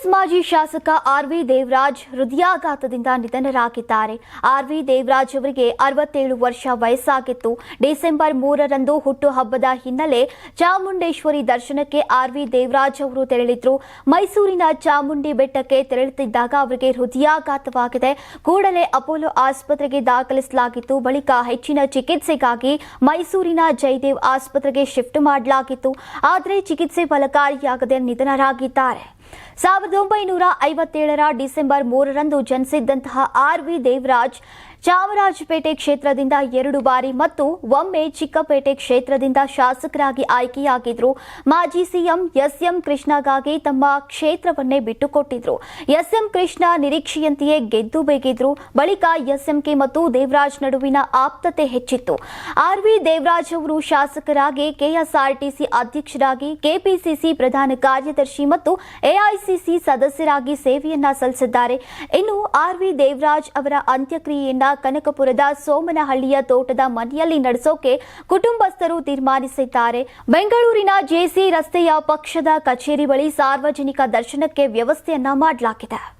JDS ಮಾಜಿ ಶಾಸಕ R V Devaraj ಹೃದಯಾಘಾತದಿಂದ ನಿಧನರಾಗಿದ್ದಾರೆ. ಆರ್ ವಿ ದೇವರಾಜ್ ಅವರಿಗೆ ಅರವತ್ತೇಳು ವರ್ಷ ವಯಸ್ಸಾಗಿತ್ತು. ಡಿಸೆಂಬರ್ ಮೂರರಂದು ಹುಟ್ಟುಹಬ್ಬದ ಹಿನ್ನೆಲೆ ಚಾಮುಂಡೇಶ್ವರಿ ದರ್ಶನಕ್ಕೆ ಆರ್ ವಿ ದೇವರಾಜ್ ಅವರು ತೆರಳಿದ್ರು. ಮೈಸೂರಿನ ಚಾಮುಂಡಿ ಬೆಟ್ಟಕ್ಕೆ ತೆರಳುತ್ತಿದ್ದಾಗ ಅವರಿಗೆ ಹೃದಯಾಘಾತವಾಗಿದೆ. ಕೂಡಲೇ ಅಪೋಲೋ ಆಸ್ಪತ್ರೆಗೆ ದಾಖಲಿಸಲಾಗಿತ್ತು. ಬಳಿಕ ಹೆಚ್ಚಿನ ಚಿಕಿತ್ಸೆಗಾಗಿ ಮೈಸೂರಿನ ಜಯದೇವ್ ಆಸ್ಪತ್ರೆಗೆ ಶಿಫ್ಟ್ ಮಾಡಲಾಗಿತ್ತು. ಆದರೆ ಚಿಕಿತ್ಸೆ ಫಲಕಾರಿಯಾಗದೆ ನಿಧನರಾಗಿದ್ದಾರೆ. ಸಾವಿರದ ಒಂಬೈನೂರ ಐವತ್ತೇಳರ ಡಿಸೆಂಬರ್ ಮೂರರಂದು ಜನಿಸಿದ್ದಂತಹ ಆರ್ ವಿ ದೇವರಾಜ್, ಚಾಮರಾಜಪೇಟೆ ಕ್ಷೇತ್ರದಿಂದ ಎರಡು ಬಾರಿ ಮತ್ತು ಒಮ್ಮೆ ಚಿಕ್ಕಪೇಟೆ ಕ್ಷೇತ್ರದಿಂದ ಶಾಸಕರಾಗಿ ಆಯ್ಕೆಯಾಗಿದ್ರು ಮಾಜಿ ಸಿಎಂ ಎಸ್ಎಂ ಕೃಷ್ಣಗಾಗಿ ತಮ್ಮ ಕ್ಷೇತ್ರವನ್ನೇ ಬಿಟ್ಟುಕೊಟ್ಟಿದ್ರು. ಎಸ್ಎಂ ಕೃಷ್ಣ ನಿರೀಕ್ಷೆಯಂತೆಯೇ ಗೆದ್ದು ಬೇಗಿದ್ರು ಬಳಿಕ ಎಸ್ಎಂಕೆ ಮತ್ತು ದೇವರಾಜ್ ನಡುವಿನ ಆಪ್ತತೆ ಹೆಚ್ಚಿತ್ತು. ಆರ್ ವಿ ದೇವರಾಜ್ ಅವರು ಶಾಸಕರಾಗಿ, ಕೆಎಸ್ಆರ್ಟಿಸಿ ಅಧ್ಯಕ್ಷರಾಗಿ, ಕೆಪಿಸಿಸಿ ಪ್ರಧಾನ ಕಾರ್ಯದರ್ಶಿ ಮತ್ತು ಎಐಸಿಸಿ ಸದಸ್ಯರಾಗಿ ಸೇವೆಯನ್ನ ಸಲ್ಲಿಸಿದ್ದಾರೆ. ಇನ್ನು ಆರ್ ವಿ ದೇವರಾಜ್ ಅವರ ಅಂತ್ಯಕ್ರಿಯೆಯನ್ನ ಕನಕಪುರದ ಸೋಮನಹಳ್ಳಿಯ ತೋಟದ ಮನೆಯಲ್ಲಿ ನಡೆಸೋಕೆ ಕುಟುಂಬಸ್ಥರು ತೀರ್ಮಾನಿಸಿದ್ದಾರೆ. ಬೆಂಗಳೂರಿನ ಜೆಸಿ ರಸ್ತೆಯ ಪಕ್ಷದ ಕಚೇರಿ ಬಳಿ ಸಾರ್ವಜನಿಕ ದರ್ಶನಕ್ಕೆ ವ್ಯವಸ್ಥೆಯನ್ನ ಮಾಡಲಾಗಿದೆ.